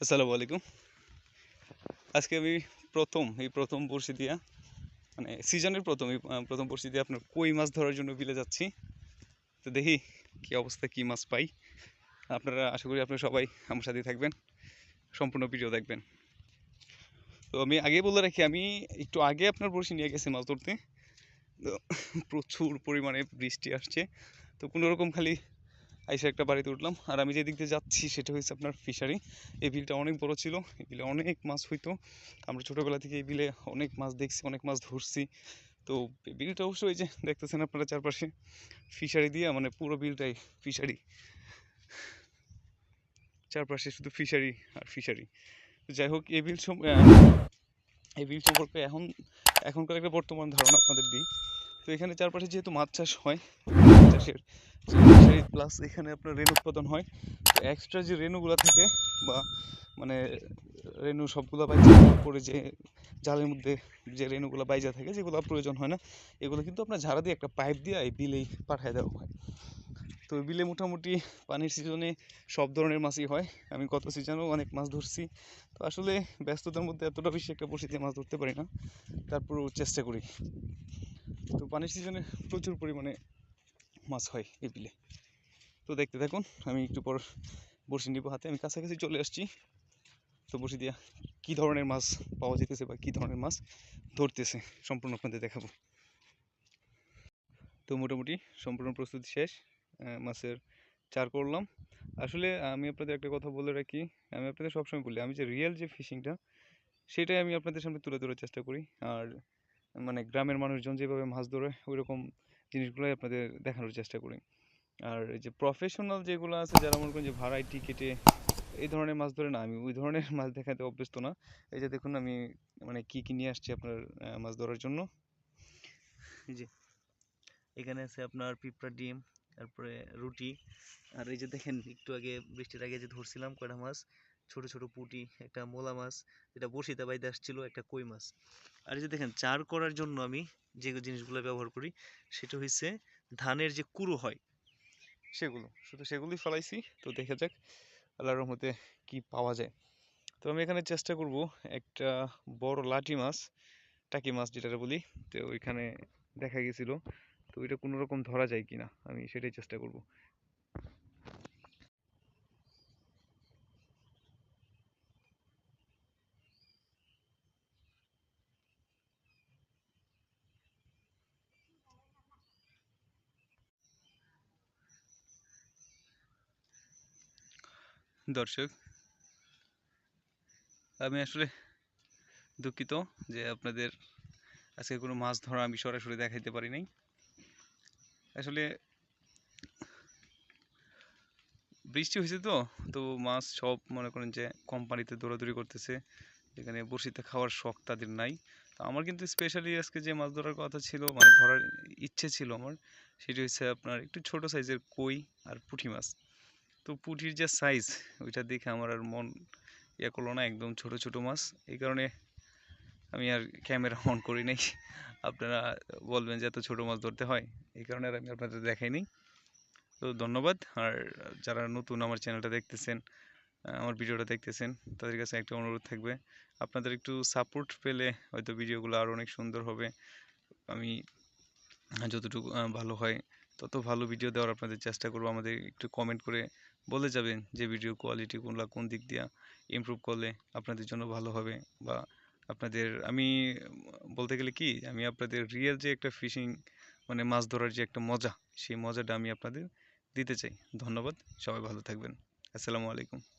আসসালামু আলাইকুম। আজকে আমি প্রথম, এই প্রথম বড়শি দিয়া মানে সিজনের প্রথম, এই প্রথম বড়শি দিয়ে আপনার কই মাছ ধরার জন্য বিলে যাচ্ছি। তো দেখি কি অবস্থা, কি মাছ পাই। আপনারা, আশা করি আপনারা সবাই আমার সাথে থাকবেন, সম্পূর্ণ ভিডিও দেখবেন। তো আমি আগে বলে রাখি, আমি একটু আগে আপনার বড়শি নিয়ে গেছি মাছ ধরতে। তো প্রচুর পরিমাণে বৃষ্টি আসছে। তো কোনো রকম খালি আইসা একটা বাড়িতে উঠলাম। আর আমি যে দিক দিয়ে যাচ্ছি সেটা হচ্ছে আপনার ফিশারি এই বিলটা অনেক বড় ছিল, এই বিলে অনেক মাছ হইতো। আমরা ছোটোবেলা থেকে এই বিলে অনেক মাছ দেখছি, অনেক মাছ ধরছি। তো বিলটা অবশ্যই যে দেখতেছেন আপনারা চারপাশে ফিশারি দিয়ে মানে পুরো বিলটাই ফিশারি চারপাশে শুধু ফিশারি আর ফিশারি যাই হোক, এই বিল সম- এই বিল সম্পর্কে এখন এখনকার একটা বর্তমান ধারণা আপনাদের দিই। তো এখানে চারপাশে যেহেতু মাছ চাষ হয় চাষের প্লাস এখানে আপনার রেণু উৎপাদন হয়। তো এক্সট্রা যে রেণুগুলো থাকে বা মানে রেণু সবগুলো বাইজা পরে যে জালের মধ্যে যে রেণুগুলো বাইজা থাকে যেগুলো প্রয়োজন হয় না, এগুলো কিন্তু আপনার ঝাড়া দিয়ে একটা পাইপ দিয়ে এই বিলেই পাঠিয়ে দেওয়া হয়। তো বিলে মোটামুটি পানির সিজনে সব ধরনের মাছই হয়। আমি গত সিজনেও অনেক মাছ ধরছি। তো আসলে ব্যস্ততার মধ্যে এতটা বেশি একটা বসিতে মাছ ধরতে পারি না। তারপরেও চেষ্টা করি। তো পানির সিজনে প্রচুর পরিমাণে মাছ হয় এই বিলে। তো দেখতে থাকুন, আমি একটু পর বড়শি নিব হাতে। আমি কাছাকাছি চলে আসছি। তো বড়শি দিয়া কী ধরনের মাছ পাওয়া যেতেছে বা কী ধরনের মাছ ধরতেছে সম্পূর্ণ আপনাদের দেখাবো। তো মোটামুটি সম্পূর্ণ প্রস্তুতি শেষ মাছের চার করলাম। আসলে আমি আপনাদের একটা কথা বলে রাখি, আমি আপনাদের সবসময় বলি, আমি যে রিয়েল যে ফিশিংটা সেটাই আমি আপনাদের সামনে তুলে ধরার চেষ্টা করি। আর মানে গ্রামের মানুষজন যেভাবে মাছ ধরে ওই রকম জিনিসগুলোই আপনাদের দেখানোর চেষ্টা করি। আর এই যে প্রফেশনাল যেগুলো আছে, যারা মনে করেন যে ভাড়ায় টিকেটে এই ধরনের মাছ ধরে না, আমি ওই ধরনের মাছ দেখাতে অভ্যস্ত না। এই যে দেখুন, আমি মানে কি কি নিয়ে আসছি আপনার মাছ ধরার জন্য। এই যে এখানে আছে আপনার পিঁপড়া ডিম, তারপরে রুটি। আর এই যে দেখেন, একটু আগে বৃষ্টির আগে যে ধরছিলাম কয়টা মাছ ছোট ছোট পুঁটি, একটা মোলা মাছ, যেটা বসিতে বাইতে আসছিল, একটা কই মাছ। আর যে দেখেন, চার করার জন্য আমি যে জিনিসগুলো ব্যবহার করি, সেটা হচ্ছে ধানের যে কুড়ো হয়, সেগুলো। শুধু সেগুলোই ফলাইছি, তো দেখা যাক আল্লাহর রহমতে কি পাওয়া যায়। তো আমি এখানে চেষ্টা করব একটা বড় লাঠি মাছ, টাকি মাছ যেটা বলি, তো ওইখানে দেখা গেছিল, তো ওইটা কোনো রকম ধরা যায় কিনা, আমি সেটাই চেষ্টা করব। দর্শক, আমি আসলে দুঃখিত যে আপনাদের আজকে কোনো মাছ ধরা আমি সরাসরি দেখাইতে পারি নাই। আসলে বৃষ্টি হয়েছে তো তো মাছ সব মনে করেন যে কোম্পানিতে দৌড়াদৌড়ি করতেছে, যেখানে বড়শিতে খাওয়ার শখ তাদের নাই। তো আমার কিন্তু স্পেশালি আজকে যে মাছ ধরার কথা ছিল মানে ধরার ইচ্ছে ছিল আমার, সেটি হচ্ছে আপনার একটু ছোট সাইজের কই আর পুঁটি মাছ। তো পুঁটির যে সাইজ ওইটা দেখে আমার আর মন ইয়ে করল না, একদম ছোট ছোট মাছ। এই কারণে আমি আর ক্যামেরা অন করি নাই। আপনারা বলবেন যে এত ছোট মাছ ধরতে হয়। এই কারণে আর আমি আপনাদের দেখাইনি তো ধন্যবাদ। আর যারা নতুন আমার চ্যানেলটা দেখতেছেন আমার ভিডিওটা দেখতেছেন, তাদের কাছে একটা অনুরোধ থাকবে। আপনাদের একটু সাপোর্ট পেলে হয়তো ভিডিওগুলো আরও অনেক সুন্দর হবে। আমি যতটুকু ভালো হয় তত ভালো ভিডিও দেওয়ার আপনাদের চেষ্টা করব। আমাদের একটু কমেন্ট করে বলে যাবেন যে ভিডিও কোয়ালিটি কোনলা কোন দিক দিয়া ইমপ্রুভ করলে আপনাদের জন্য ভালো হবে বা আপনাদের, আমি বলতে গেলে কি, আমি আপনাদের রিয়েল যে একটা ফিশিং মানে মাছ ধরার যে একটা মজা, সেই মজাটা আমি আপনাদের দিতে চাই। ধন্যবাদ, সবাই ভালো থাকবেন। আসসালামু আলাইকুম।